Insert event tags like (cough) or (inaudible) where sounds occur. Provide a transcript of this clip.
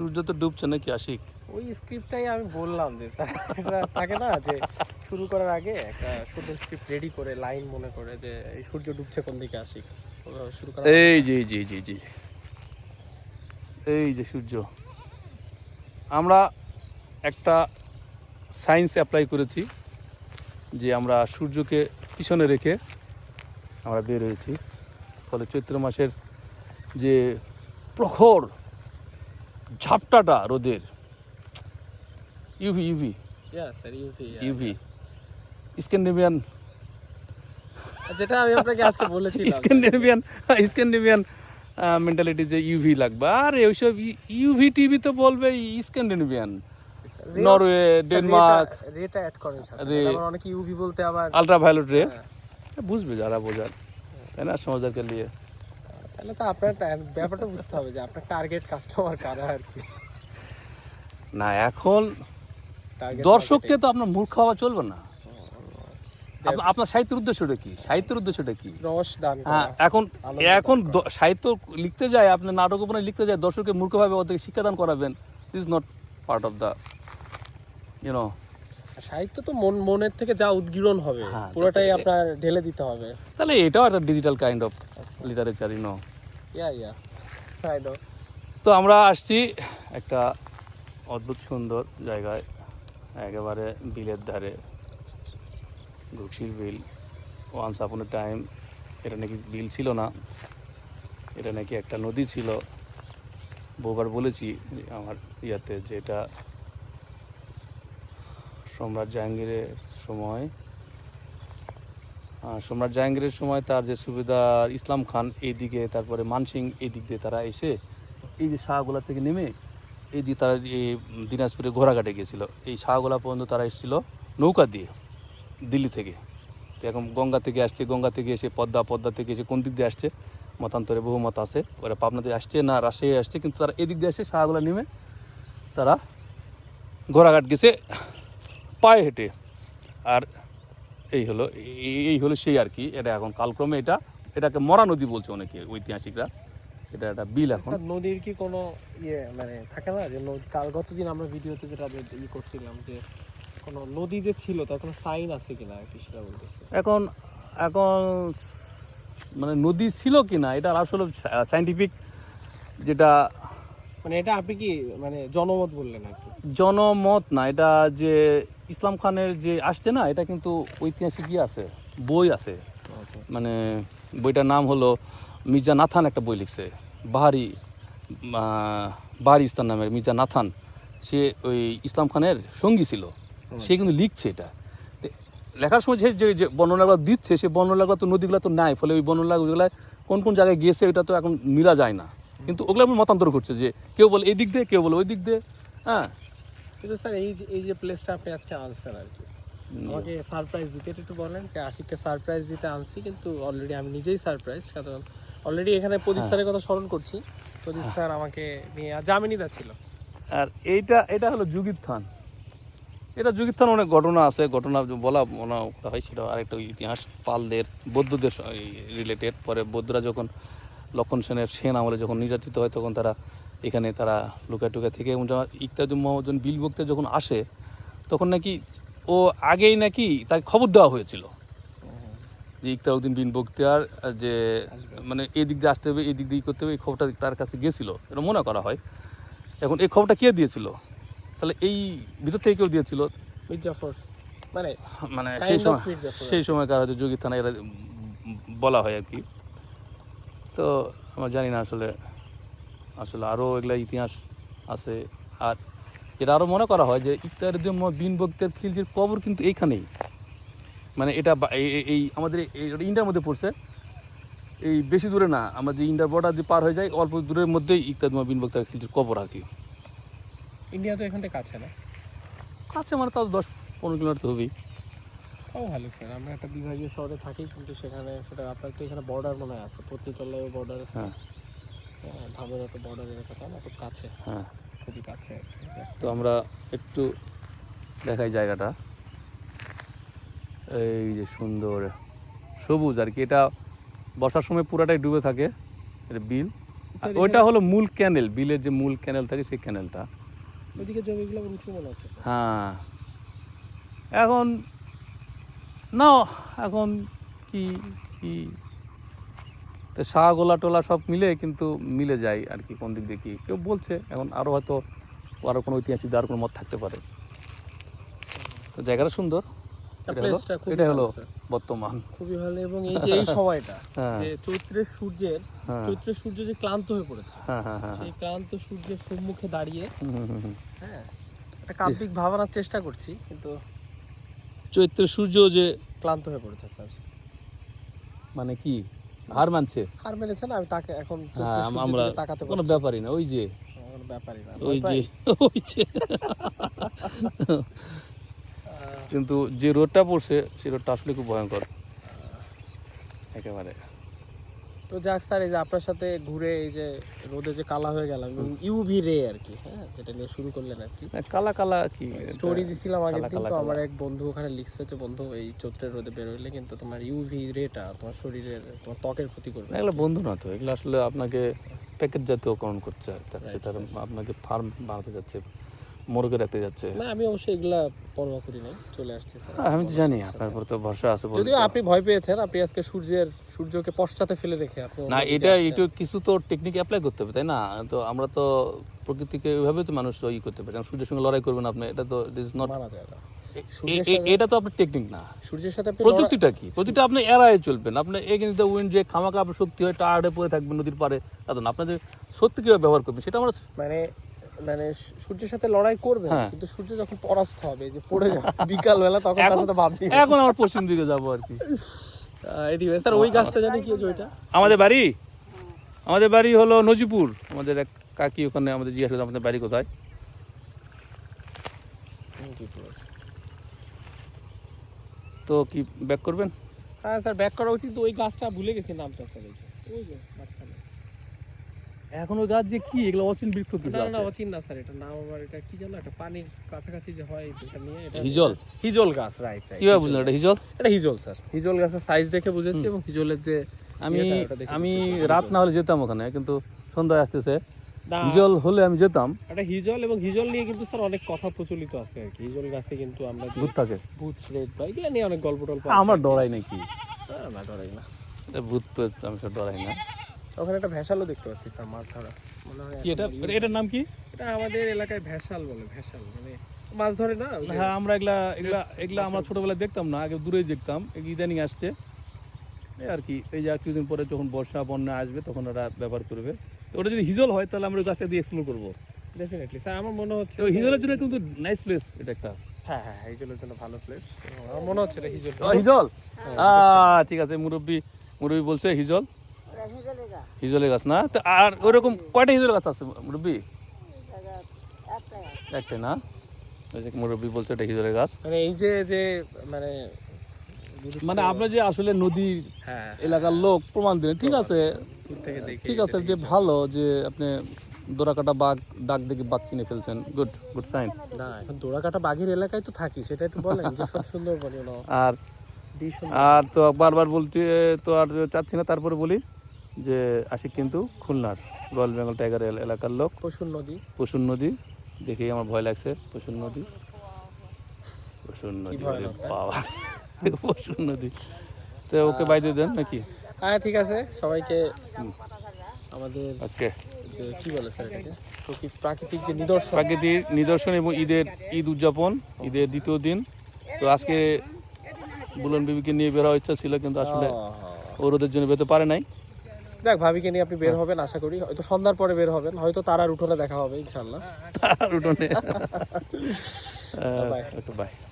সূর্য তো ডুবছে নাকি আশিক? ওই স্ক্রিপ্টটাই আমি বললাম যে স্যার থাকে না যে শুরু করার আগে একটা সুন্দর স্ক্রিপ্ট রেডি করে লাইন মনে করে যে এই সূর্য ডুবছে কোন দিকে ওভাবে শুরু করা এই যে জি জি জি এই যে। সূর্য। আমরা একটা সায়েন্স অ্যাপ্লাই করেছি যে আমরা সূর্যকে পিছনে রেখে আমরা বের হয়েছি। ফলে চৈত্র মাসের যে প্রখর ঝাপটাটা রোদের। ইউভি ইউভি ইউভি স্ক্যান্ডিনেভিয়ান যেটা আমি আপনাকে আজকে বলেছিলাম। স্ক্যান্ডিনেভিয়ান স্ক্যান্ডিনেভিয়ান মেন্টালিটি যে ইউভি লাগবে। আর এইসব ইউভি টিভি তো বলবে স্ক্যান্ডিনেভিয়ান নরওয়ে, ডেনমার্ক, রেটা অ্যাড করেন স্যার অনেকে ইউভি বলতে আবার আলট্রা ভায়োলেট রে হ্যাঁ। বুঝবে যারা বোঝার। তাই না সমাজকে নিয়ে তাহলে তো আপনার ব্যাপারটা বুঝতে হবে যে আপনার টার্গেট কাস্টমার কারা আর কি। না এখন দর্শককে তো আপনার মূর্খ হওয়া চলবে না। আপনার সাহিত্যের উদ্দেশ্যটা কি? সাহিত্যের উদ্দেশ্যটা কি? রস দান হ্যাঁ এখন এখন সাহিত্য লিখতে যায় আপনি নাটক উপরে লিখতে যায় দর্শককে মূর্খভাবে ওদেরকে শিক্ষাদান করাবেন। Is not part of the you know সাহিত্য তো মন মনের থেকে যা উদ্গীরণ হবে হ্যাঁ, পুরোটাই আপনার ঢেলে দিতে হবে। তাহলে এটাও একটা digital kind of literature you know yeah yeah তো আমরা আসছি একটা অদ্ভুত সুন্দর জায়গায় একেবারে বিলের ধারে। ঘুকশির বিল ওয়ান্স আপন টাইম এটা নাকি বিল ছিল না এটা নাকি একটা নদী ছিল। বহুবার বলেছি আমার ইয়াতে যে এটা সম্রাট জাহাঙ্গীরের সময়। সম্রাট জাহাঙ্গীরের সময় তার যে সুবিধার ইসলাম খান এইদিকে তারপরে মানসিং এই দিক দিয়ে তারা এসে এই যে শাহগোলা থেকে নেমে এই দিয়ে তারা এই দিনাজপুরে ঘোড়াঘাটে গিয়েছিল এই শাহগোলা পর্যন্ত তারা এসেছিল নৌকা দিয়ে দিল্লি থেকে। তো এখন গঙ্গা থেকে আসছে, গঙ্গা থেকে এসে পদ্মা পদ্মা থেকে এসে কোন দিক দিয়ে আসছে? মতান্তরে বহু মত আছে। ওরা পাবনা দিয়ে আসছে না, রাজশাহী আসছে, কিন্তু তারা এদিক দিয়ে আসে শাহগোলা নেমে তারা ঘোড়াঘাট গেছে। পায়ে হেঁটে। আর এই হলো এই- হলো সেই আর কি এটা এখন কালক্রমে এটা এটাকে মরা নদী বলছে অনেকে ঐতিহাসিকরা। এটা একটা বিল এখন। নদীর কি কোনো ইয়ে মানে থাকে না যে কাল গতদিন আমরা ভিডিওতে যেটা ই করছিলাম যে কোনো নদী যে ছিল তার কোনো সাইন আছে কিনা আর কি সেটা বলতেছে। এখন এখন মানে নদী ছিল কি না এটা আসলে সাইন্টিফিক যেটা মানে এটা আপনি কি মানে জনমত বললেন আর কি? জনমত না এটা যে ইসলাম খানের যে আসছে না এটা কিন্তু ঐতিহাসিক ইয়ে আছে বই আছে। মানে বইটার নাম হলো মির্জা নাথান একটা বই লিখছে। বাহারি বাহারি ইস্তান নামের মির্জা নাথান সে ওই ইসলাম খানের সঙ্গী ছিল। সে কিন্তু লিখছে এটা। লেখার সময় যে যে বর্ণনাগুলো দিচ্ছে সে বর্ণনাগুলো তো নদীগুলো তো নাই ফলে ওই বর্ণনাগুলো কোন কোন জায়গায় গিয়েছে ওটা তো এখন মিলা যায় না। কিন্তু ওগুলো মতান্তর করছে যে কেউ বলে এই দিক দিয়ে কেউ বলে ওই দিক দিয়ে হ্যাঁ? কিন্তু স্যার এই যে এই যে প্লেসটা আপনি আজকে আনছেন আর কি। আমাকে সারপ্রাইজ দিতে একটু বলেন যে আশিককে সারপ্রাইজ দিতে আনছি কিন্তু অলরেডি আমি নিজেই সারপ্রাইজ কারণ অলরেডি এখানে প্রদীপ স্যারের কথা স্মরণ করছি। প্রদীপ স্যার আমাকে নিয়ে জামিনিদা ছিল। আর এইটা এটা হলো যুগিত থান এটা যুগিত থান অনেক ঘটনা আছে ঘটনা বলা মনে হয় সেটা আরেকটা ইতিহাস পালদের বৌদ্ধদের রিলেটেড পরে বৌদ্ধরা যখন লক্ষণ সেনের সেন আমলে যখন নির্যাতিত হয় তখন তারা এখানে তারা লুকায় টুকা থেকে এবং যখন ইত্যাদি মহাজন বিল বক্তে যখন আসে তখন নাকি ও আগেই নাকি তাকে খবর দেওয়া হয়েছিল। যে ইকতারউদ্দিন বিন বক্তিয়ার যে মানে এই দিক দিয়ে আসতে হবে এই দিক দিয়ে করতে হবে এই খবরটা তার কাছে গেছিল। এটা মনে করা হয়। এখন এই খবরটা কে দিয়েছিল? তাহলে এই ভিতর থেকে কেউ দিয়েছিল? মানে মানে সেই সময়। সেই সময়কার হয়তো যোগী থানা এরা বলা হয় আর কি। তো আমরা জানি না আসলে আসলে আরও এগুলা ইতিহাস আছে। আর এটা আরও মনে করা হয় যে ইত্যাদি বিন বক্তের খিলজির কবর কিন্তু এইখানেই। মানে এটা এই- আমাদের ইন্ডিয়ার মধ্যে পড়ছে। এই বেশি দূরে না আমাদের ইন্ডিয়ার বর্ডার দিয়ে পার হয়ে যায় অল্প দূরের মধ্যেই ইত্যাদি বিন বক্তের খিলজির কবর আর কি। ইন্ডিয়া তো এখান থেকে কাছে না? কাছে মানে তাও দশ পনেরো কিলোমিটার তো হবেই। ও ভালো স্যার আমরা একটা বিভাগীয় শহরে থাকি কিন্তু সেখানে সেটা আপনার তো এখানে বর্ডার মনে হয় আছে। পত্নীতলায় বর্ডার আছে। হ্যাঁ তো বর্ডারের কথা না খুব কাছে। হ্যাঁ। খুবই কাছে। তো আমরা একটু দেখাই জায়গাটা। এই যে সুন্দর সবুজ আর কি এটা বর্ষার সময় পুরাটাই ডুবে থাকে এটা বিল। ওইটা হলো মূল ক্যানেল বিলের যে মূল ক্যানেল থাকে সেই ক্যানেলটা ওইদিকে জমিগুলো উঁচু মনে হচ্ছে। হ্যাঁ। এখন না এখন কি কি তো শাহ গোলা টোলা সব মিলে কিন্তু মিলে যায় আর কি কোন দিক দিয়ে কি কেউ বলছে এখন আরও হয়তো আরও কোনো ঐতিহাসিক আর কোনো মত থাকতে পারে। তো জায়গাটা সুন্দর এটা হলো। বর্তমান। খুবই ভালো এবং এই যে এই সময়টা (laughs) হ্যাঁ। যে চৈত্রের সূর্যের হ্যাঁ। চৈত্রের সূর্য যে ক্লান্ত হয়ে পড়েছে হ্যাঁ সেই ক্লান্ত সূর্যের সম্মুখে দাঁড়িয়ে। হ্যাঁ একটা কাব্যিক ভাবনার চেষ্টা করছি কিন্তু চৈত্রের সূর্য যে ক্লান্ত হয়ে পড়েছে স্যার মানে কি? হার মানছে? হার মেনেছে না আমি তাকে এখন হ্যাঁ আমরা তাকাতে কোনো ব্যাপারই না ওই যে। ব্যাপারই না ওই যে ওই যে। কিন্তু যে রোডটা পড়ছে সেই রোডটা আসলে খুব ভয়ঙ্কর। একেবারে। তো যাক স্যার এই যে আপনার সাথে ঘুরে এই যে রোদে যে কালা হয়ে গেলাম ইউভি রে আর কি হ্যাঁ যেটা নিয়ে শুরু করলেন আর কি। কালা কালা কি স্টোরি দিছিলাম আগের দিন তো আমার এক বন্ধু ওখানে লিখছে যে বন্ধু এই চৈত্রের রোদে বেরোইলে কিন্তু তোমার ইউভি রেটা তোমার শরীরের তোমার ত্বকের ক্ষতি করবে। না, এগুলো বন্ধু না তো এগুলো আসলে আপনাকে প্যাকেট জাতীয়করণ করছে আর সেটা আপনাকে ফার্ম বানাতে যাচ্ছে। মোরগে রাখতে যাচ্ছে। না আমি অবশ্যই এগুলা পরোয়া করি নাই চলে আসছি স্যার। হ্যাঁ, আমি তো জানি আপনার উপর তো ভরসা আছে যদিও আপনি ভয় পেয়েছেন আপনি আজকে সূর্যের সূর্যকে পশ্চাতে ফেলে রেখে আপনি না এটা একটু কিছু তো টেকনিক অ্যাপ্লাই করতে হবে তাই না? তো আমরা তো প্রকৃতিকে ওইভাবে তো মানুষ ই করতে পারে সূর্যের সঙ্গে লড়াই করবেন আপনি এটা তো ইজ নট মানা যায় না। এটা তো আপনার টেকনিক না। সূর্যের সাথে প্রযুক্তিটা কি? প্রযুক্তিটা আপনি এড়ায় চলবেন। আপনি এগেন্স দ্য উইন্ড যে খামাকা শক্তি হয় টায়ার্ডে পড়ে থাকবেন নদীর পারে আপনাদের সত্যি কীভাবে ব্যবহার করবেন সেটা আমরা মানে মানে সূর্যের সাথে লড়াই করবে হ্যাঁ। কিন্তু সূর্য যখন পরাস্ত হবে যে পড়ে যাবে বিকাল বেলা তখন তার সাথে ভাবনি এখন আমার পশ্চিম দিকে যাব আর কি। এনিওয়ে স্যার ওই গাছটা জানি কি ওইটা? আমাদের বাড়ি? আমাদের বাড়ি হলো নজিপুর। আমাদের এক কাকি ওখানে আমাদের জিজ্ঞাসা করতো আমাদের বাড়ি কোথায়? তো কি ব্যাক করবেন? হ্যাঁ স্যার ব্যাক করা উচিত। ওই গাছটা ভুলে গেছি নামটা স্যার ওই যে। ওই যে মাঝখানে। এখন ওই গাছ যে কি এগুলো অচিন বৃক্ষ কিছু না না অচিন না স্যার এটা নাম আবার এটা কি জানো একটা পানির কাছাকাছি যে হয় এটা নিয়ে এটা হিজল? হিজল গাছ রাইট রাইট কীভাবে বুঝলেন এটা হিজল? এটা হিজল স্যার। হিজল গাছের সাইজ দেখে বুঝেছি এবং হিজলের যে আমি আমি রাত না হলে যেতাম ওখানে কিন্তু সন্ধ্যায় আসতেছে। হিজল হলে আমি যেতাম। এটা হিজল এবং হিজল নিয়ে কিন্তু স্যার অনেক কথা প্রচলিত আছে আর কি। হিজল গাছে কিন্তু আমরা ভূত থাকে। ভূত প্রেত বা এগুলো নিয়ে অনেক গল্প টল্প আমার ডরাই নাকি? না না ডরাই না। এটা ভূত আমি সব ডরাই না। ওখানে একটা ভেসালও দেখতে পাচ্ছি স্যার মাছ ধরা মনে হয় কি এটা? এটার নাম কি? এটা আমাদের এলাকায় ভেসাল বলে ভেসাল মানে মাছ ধরে না হ্যাঁ আমরা এগুলা এগুলা এগুলা আমরা ছোটবেলায় দেখতাম না আগে দূরেই দেখতাম ইদানিং আসছে। এই আর কি এই যে আর কিছুদিন পরে যখন বর্ষা বন্যা আসবে তখন ওরা ব্যবহার করবে। ওটা যদি হিজল হয় তাহলে আমরা ওই গাছটা দিয়ে এক্সপ্লোর করব। ডেফিনেটলি স্যার আমার মনে হচ্ছে হিজলের জন্য কিন্তু নাইস প্লেস এটা একটা। হ্যাঁ হ্যাঁ হিজলের জন্য ভালো প্লেস আমার মনে হচ্ছে এটা হিজল। হিজল? ঠিক আছে মুরব্বী মুরব্বী বলছে হিজল। হিজলের গাছ না? তো আর ওরকম কয়টা হিজলের গাছ আছে মুরব্বী? একটাই না? ওই যে মুরব্বী বলছে এটা হিজলের গাছ। মানে এই যে যে মানে মানে আমরা যে আসলে নদী হ্যাঁ এলাকার লোক প্রমাণ দিলেন ঠিক আছে? ঠিক আছে যে ভালো যে আপনি দোরাকাটা বাঘ ডাক দেখে বাঘ চিনে ফেলছেন। গুড গুড সাইন না এখন দোড়াকাটা বাঘের এলাকায় তো থাকি সেটা একটু বলেন যে সব সুন্দর বলি আর আর তো বারবার বলতে তো আর চাচ্ছি না তারপরে বলি। যে আশিক কিন্তু খুলনার রয়্যাল বেঙ্গল টাইগার এলাকার লোক। পশুর নদী। পশুর নদী দেখেই আমার ভয় লাগছে পশুর নদী। পশুর নদী? বাবা পশুর নদী। তো ওকে বাইরে দেন নাকি? হ্যাঁ ঠিক আছে সবাইকে আমাদের ওকে। যে কি বলে স্যার এটাকে? প্রাকৃতিক যে নিদর্শন। প্রাকৃতিক নিদর্শন এবং ঈদের ঈদ উদযাপন ঈদের দ্বিতীয় দিন। তো আজকে বুলন বিবিকে নিয়ে বের হওয়ার ইচ্ছা ছিল কিন্তু আসলে ও রোদের জন্য বেরোতে পারে নাই। যাক ভাবিকে নিয়ে আপনি বের হবেন আশা করি। হয়তো সন্ধ্যার পরে বের হবেন হয়তো তারা উঠোনে দেখা হবে ইনশাল্লাহ উঠোনে। (laughs) Bye bye